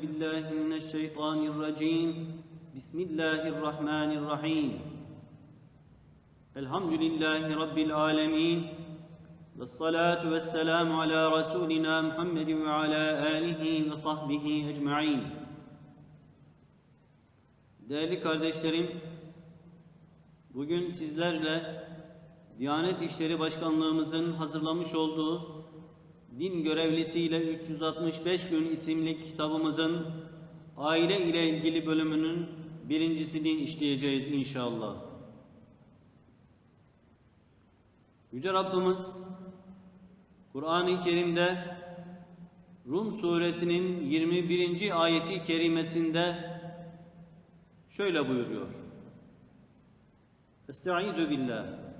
بالله من الشيطان الرجيم بسم الله الرحمن الرحيم الحمد لله رب العالمين والصلاة والسلام على رسولنا محمد وعلى آله وصحبه أجمعين Değerli kardeşlerim, bugün sizlerle Diyanet İşleri Başkanlığımızın hazırlamış olduğu Din Görevlisiyle 365 Gün isimli kitabımızın aile ile ilgili bölümünün birincisini işleyeceğiz inşallah. Yüce Rabbimiz Kur'an-ı Kerim'de Rum suresinin 21. ayeti kerimesinde şöyle buyuruyor. Estaizu billah.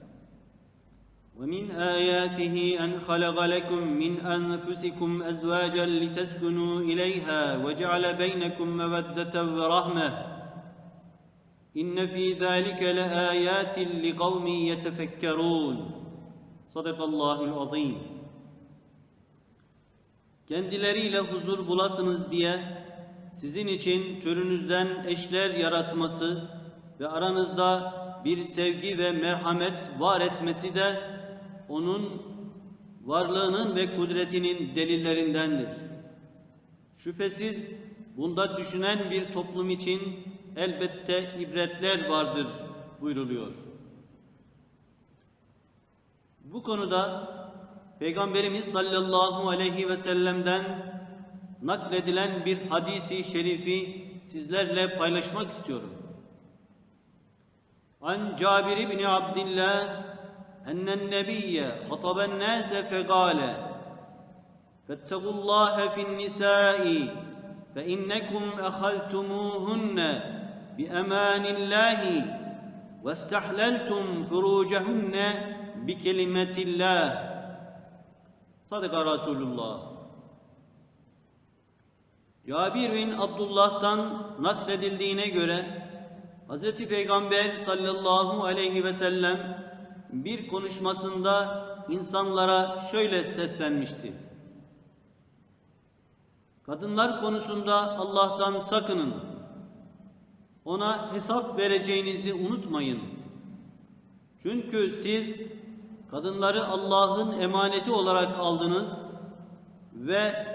ومن آياته أن خلق لكم من أنفسكم أزواجا لتسكنوا إليها وجعل بينكم مودة ورحمة إن في ذلك لآيات لقوم يتفكرون صدق الله العظيم Kendileriyle huzur bulasınız diye sizin için türünüzden eşler yaratması ve aranızda bir sevgi ve merhamet var etmesi de onun varlığının ve kudretinin delillerindendir. Şüphesiz bunda düşünen bir toplum için elbette ibretler vardır buyruluyor. Bu konuda Peygamberimiz sallallahu aleyhi ve sellem'den nakledilen bir hadisi şerifi sizlerle paylaşmak istiyorum. An Cabir ibn Abdillah ennen nebiyye hataben nase fegale فاتقوا الله في النساء فإنكم أخذتموهن بأمان الله واستحللتم فروجهن بكلمة الله صدق رسول الله Cabir bin Abdullah'tan nakledildiğine göre Hz. Peygamber sallallahu aleyhi ve sellem bir konuşmasında insanlara şöyle seslenmişti. Kadınlar konusunda Allah'tan sakının. Ona hesap vereceğinizi unutmayın. Çünkü siz kadınları Allah'ın emaneti olarak aldınız ve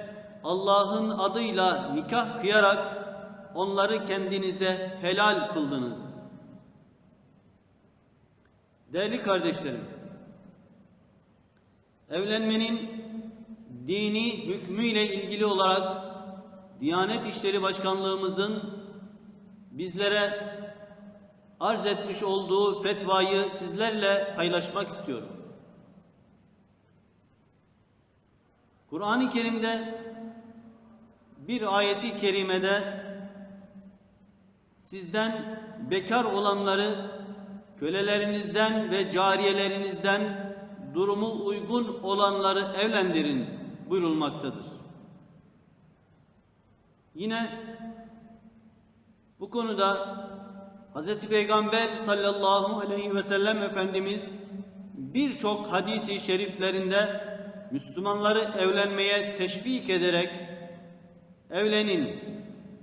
Allah'ın adıyla nikah kıyarak onları kendinize helal kıldınız. Değerli kardeşlerim, evlenmenin dini hükmüyle ilgili olarak Diyanet İşleri Başkanlığımızın bizlere arz etmiş olduğu fetvayı sizlerle paylaşmak istiyorum. Kur'an-ı Kerim'de bir ayeti kerimede sizden bekar olanları kölelerinizden ve cariyelerinizden durumu uygun olanları evlendirin buyurulmaktadır. Yine bu konuda Hz. Peygamber sallallahu aleyhi ve sellem Efendimiz birçok hadisi şeriflerinde Müslümanları evlenmeye teşvik ederek evlenin,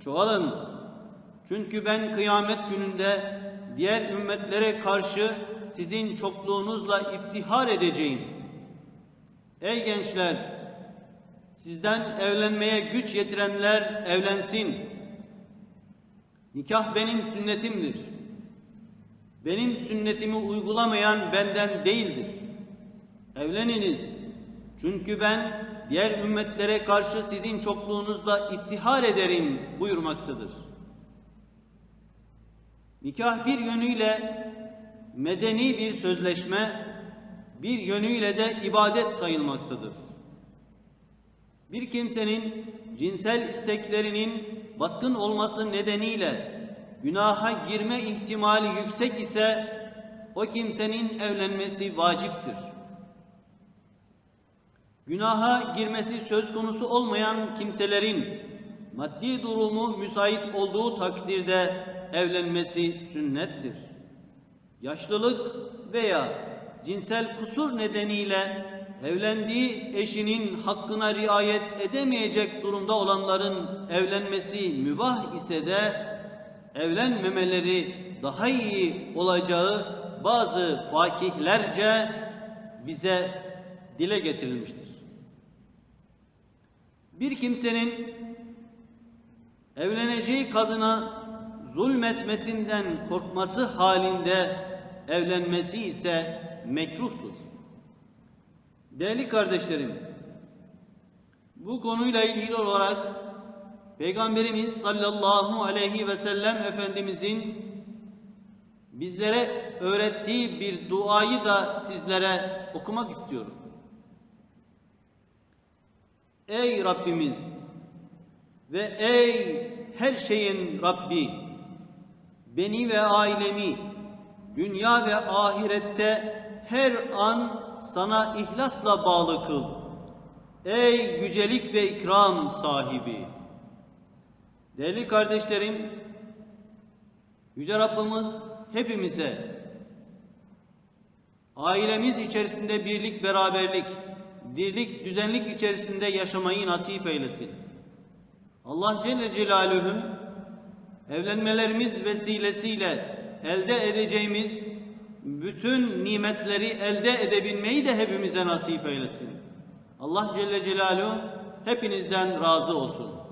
çoğalın. Çünkü ben kıyamet gününde diğer ümmetlere karşı sizin çokluğunuzla iftihar edeceğim. Ey gençler! Sizden evlenmeye güç yetirenler evlensin. Nikah benim sünnetimdir. Benim sünnetimi uygulamayan benden değildir. Evleniniz. Çünkü ben diğer ümmetlere karşı sizin çokluğunuzla iftihar ederim buyurmaktadır. Nikah bir yönüyle medeni bir sözleşme, bir yönüyle de ibadet sayılmaktadır. Bir kimsenin cinsel isteklerinin baskın olması nedeniyle günaha girme ihtimali yüksek ise o kimsenin evlenmesi vaciptir. Günaha girmesi söz konusu olmayan kimselerin maddi durumu müsait olduğu takdirde evlenmesi sünnettir. Yaşlılık veya cinsel kusur nedeniyle evlendiği eşinin hakkına riayet edemeyecek durumda olanların evlenmesi mübah ise de evlenmemeleri daha iyi olacağı bazı fakihlerce bize dile getirilmiştir. Bir kimsenin evleneceği kadına zulmetmesinden korkması halinde evlenmesi ise mekruhtur. Değerli kardeşlerim, bu konuyla ilgili olarak Peygamberimiz sallallahu aleyhi ve sellem Efendimizin bizlere öğrettiği bir duayı da sizlere okumak istiyorum. Ey Rabbimiz ve ey her şeyin Rabbi beni ve ailemi dünya ve ahirette her an sana ihlasla bağlı kıl. Ey yücelik ve ikram sahibi. Değerli kardeşlerim, Yüce Rabbimiz hepimize ailemiz içerisinde birlik, beraberlik, dirlik, düzenlik içerisinde yaşamayı nasip eylesin. Allah Celle Celaluhu evlenmelerimiz vesilesiyle elde edeceğimiz bütün nimetleri elde edebilmeyi de hepimize nasip eylesin. Allah Celle Celaluhu hepinizden razı olsun.